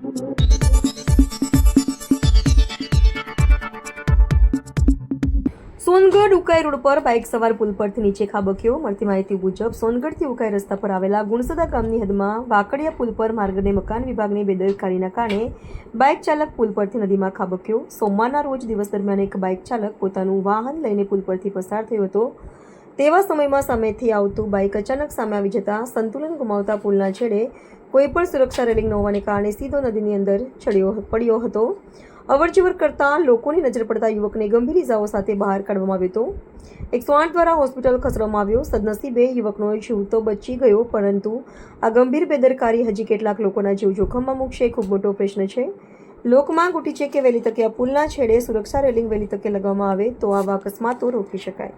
Songadh Ukai road પર bike સવાર પુલ પરથી નીચે ખાબક્યો મળતી માહિતી મુજબ, સોનગઢથી ઉકાઈ રસ્તા પર આવેલા ગુણસદા ગામની હદમાં વાકડિયા પુલ પર માર્ગને મકાન વિભાગની બેદરકારીના કારણે બાઇક ચાલક પુલ પરથી નદીમાં ખાબક્યો સોમવારના રોજ દિવસ દરમિયાન એક બાઇક ચાલક પોતાનું વાહન લઈને પુલ પરથી પસાર થયો હતો. તેવા સમયમાં સામેથી આવતું બાઇક અચાનક સામે આવી જતા સંતુલન ગુમાવતા પુલના છેડે કોઈ પણ સુરક્ષા રેલિંગ ન હોવાને કારણે સીધો નદીની અંદર ચડ્યો પડ્યો હતો. અવરજવર કરતા લોકોની નજર પડતા યુવકને ગંભીર ઇજાઓ સાથે બહાર કાઢવામાં આવ્યો હતો. એકસો આઠ દ્વારા હોસ્પિટલ ખસેડવામાં આવ્યો. સદનસીબે યુવકનો જીવ તો બચી ગયો, પરંતુ આ ગંભીર બેદરકારી હજી કેટલાક લોકોના જીવ જોખમમાં મૂકશે, ખૂબ મોટો પ્રશ્ન છે. લોકમાંગ ઉઠી છે કે વહેલી તકે આ પુલના છેડે સુરક્ષા રેલિંગ વહેલી તકે લગાવવામાં આવે તો આવા અકસ્માતો રોકી શકાય.